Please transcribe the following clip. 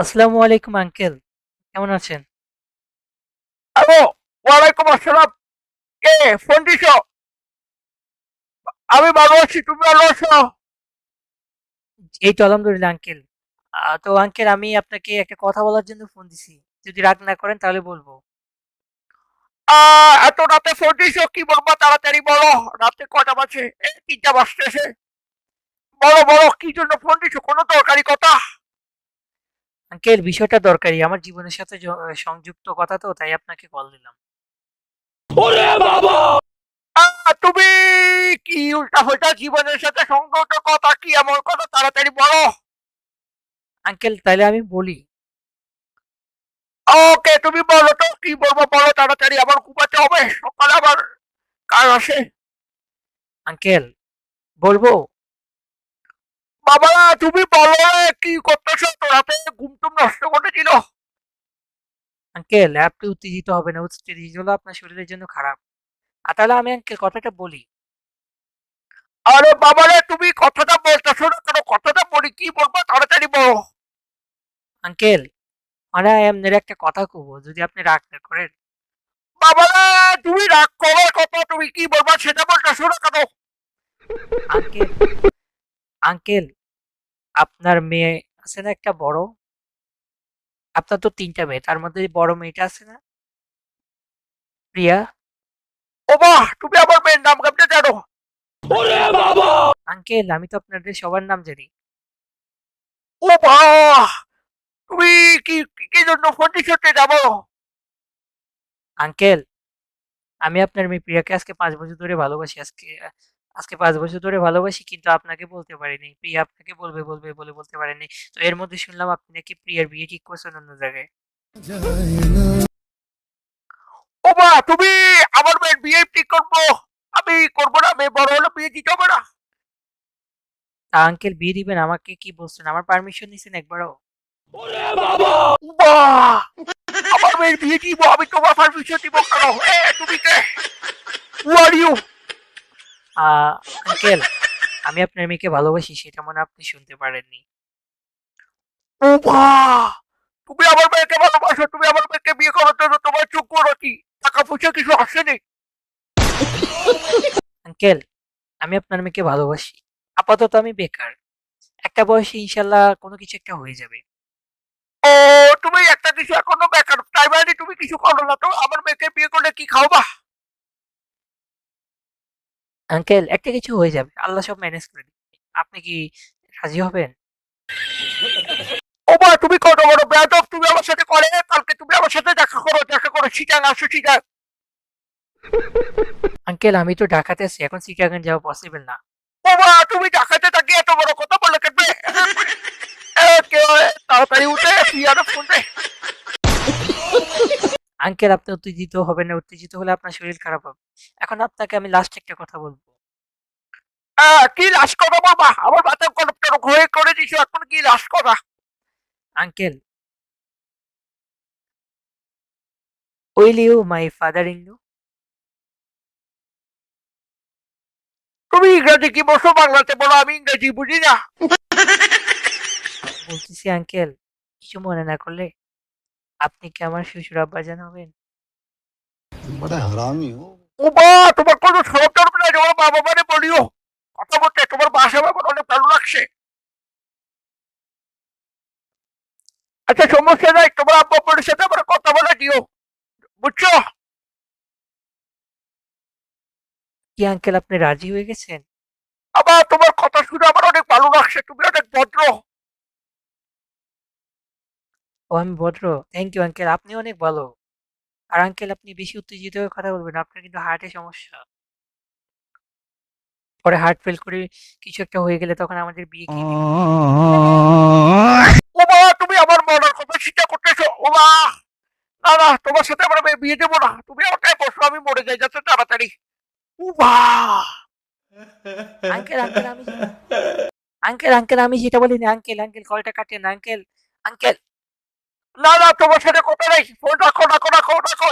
আসসালামু আলাইকুম আঙ্কেল। কেমন আছেন? হ্যালো, ওয়ালাইকুম আসসালাম। কে ফোন দিছো? আমি ভালো আছি, তুমি ভালো আছো? এই তো আলহামদুলিল্লাহ আঙ্কেল। তো আঙ্কেল আমি আপনাকে একটা কথা বলার জন্য ফোন দিছি। যদি রাগ না করেন তাহলে বলব। এত রাতে ফোন দিছো কি বলব তাড়াতাড়ি বলো। রাতে কটা বাজে? এই ৩টা বাজতেছে। বলো, বলো কি জন্য ফোন দিছো? কোনো দরকারি কথা? আঙ্কেল বিষয়টা দরকারি। আমার জীবনের সাথে সংযুক্ত কথা তো তাই আপনাকে কল দিলাম। ওরে বাবা! আ তুমি কি উল্টা-পাল্টা জীবনের সাথে সংযুক্ত কথা কি এমন কথা তাড়াতাড়ি বলো। আঙ্কেল তাইলে আমি বলি। ওকে তুমি বলো তো কি বলব বলো তাড়াতাড়ি আমার ঘুমাতে হবে। সকালে আবার কাজ আসে আঙ্কেল বলব? বাবা তুমি বলো কি করতেছো রাতে ঘুম-টুম নষ্ট করে দিল। আঙ্কেল আপনি উত্তেজিত হবেন না। উত্তেজিত হলে আপনার শরীরের জন্য খারাপ। আ তাহলে আমি আঙ্কেল কথাটা বলি। আরে বাবারে তুমি কথাটা বলতেছো না কেন? কথাটা বলি কি বলব তাড়াতাড়ি বলো। আঙ্কেল মানে আপনার একটা কথা কবো যদি আপনি রাগ না করেন। বাবারে তুমি রাগ করার কথা তুমি কি বলবা সেটা বলতেছো না কেন? আঙ্কেল, আঙ্কেল আপনার মেয়ে আছে না একটা বড়? আপনার তো ৩ টা মেয়ে। তার মধ্যে বড় মেয়েটা আছে না? প্রিয়া? ও বাহ! তুমি আমার মেয়ের নাম কেমনে জানো? ওরে বাবা! আঙ্কেল আমি তো আপনাদের সবার নাম জানি। ও বাহ! তুমি কি কি জন্য ফোন সেটা বলো। আঙ্কেল আমি আপনার মেয়ে প্রিয়াকে আজকে পাঁচ বছর ধরে ভালোবাসি। আজকে আজকে পাঁচ বছর ধরে ভালোবাসি কিন্তু আপনাকে বলতে পারিনি। প্রিয়া আপনাকে বলবে, বলবে বলে বলতে পারেনি। তো এর মধ্যে শুনলাম আপনি নাকি প্রিয়ার বিয়ে ঠিক করছেন অন্য জায়গায়। ও বাহ! তুমি আমার মেয়ের বিয়ে ঠিক করব। আমি করব না মেয়ে বড় হলে বিয়ে দিতে হবে না। তা আঙ্কেল বিয়ে দিবেন আমাকে কি বলছেন? আমার পারমিশন নিছেন একবারও? আমার মেয়ের বিয়ে দিব আমি তোমার পারমিশন দিব কেন? তুমি কে? Who are you? আঙ্কেল আমি আপনার মেয়েকে ভালোবাসি সেটা মনে আপনি শুনতে পারেননি। ও! তুমি আমার মেয়েকে ভালোবাসো। তুমি আমার মেয়েকে বিয়ে করার জন্য তোমার যোগ্য নাকি? টাকা পয়সা কিছু আসেনি? আঙ্কেল আমি আপনার মেয়েকে ভালোবাসি। আপাতত আমি বেকার। একটা বয়সে ইনশাআল্লাহ কোনো কিছু একটা হয়ে যাবে। ও তুমি একটা কিছু এখনও বেকার। তাই তুমি কিছু করো না তো? আমার মেয়েকে বিয়ে করলে কি খাওয়াবা? আঙ্কেল একটা কিছু হয়ে যাবে। আল্লাহ সব ম্যানেজ করে দিবে। আপনি কি রাজি হবেন? ও মা তুমি কত বড় বেয়াদব তুমি আমার সাথে করে কালকে তুমি আমার সাথে দেখা করো দেখা করো চিটাং আসো চিটাং আঙ্কেল আমি তো ঢাকাতে আছি। এখন চিটাগাং যাওয়া পসিবল না। ও মা তুমি ঢাকাতে থাকি এত বড় কথা বলে কেটবে তাড়াতাড়ি উঠে পিয়ানো ফোন দে আঙ্কেল আপনি উত্তেজিত হবেন না। উত্তেজিত হলে আপনার শরীর খারাপ হবে। এখন আপনাকে আমি লাস্ট একটা কথা বলব কি লাশ কথা বাবা আমার মাথায় কলপ টলপ হয়ে করে দিছো এখন কি লাশ কথা uncle will you my father-in-law? তুমি ইংরেজি কি বসো বাংলাতে বলো আমি ইংরেজি বুঝি না বলতেছি আঙ্কেল কিছু মনে না করলে আপনি কি আমার শ্বশুর বড় মানে হারামি ও ও তোমার সরকার না বাবা মানে বলিও। কথা বলতে তোমার বাসা বাবা অনেক ভালো লাগছে। আচ্ছা সমস্যা নাই তোমার আব্বা বোনের সাথে আমার কথা বলে দিও। বুঝছ? কি আঙ্কেল আপনি রাজি হয়ে গেছেন? আবার তোমার কথা শুনে আমার অনেক ভালো লাগছে তুমি অনেক ভদ্র। ও আমি ভদ্র। Thank you uncle. আপনি অনেক ভালো। আর আঙ্কেল আপনি বেশি উত্তেজিত হয়ে কথা বলবেন না। আপনার কিন্তু হার্টের সমস্যা। পরে হার্ট ফেল করে কিছু একটা হয়ে গেলে তখন আমাদের বিয়ে কি ও মা তুমি আমার মনের কথা চিন্তা করতেছো ও মা না না তোমার সাথে আমার বিয়ে দেবো না তুমি আমাকে বসো আমি মরে যাই যাতে তাড়াতাড়ি ও মা আঙ্কেল আঙ্কেল আমি আঙ্কেল আঙ্কেল আমি যেটা বলিনি আঙ্কেল আঙ্কেল কলটা কাটেন আঙ্কেল আঙ্কেল না না তোমার সাথে কথা নাই। ফোন রাখো রাখো রাখো রাখো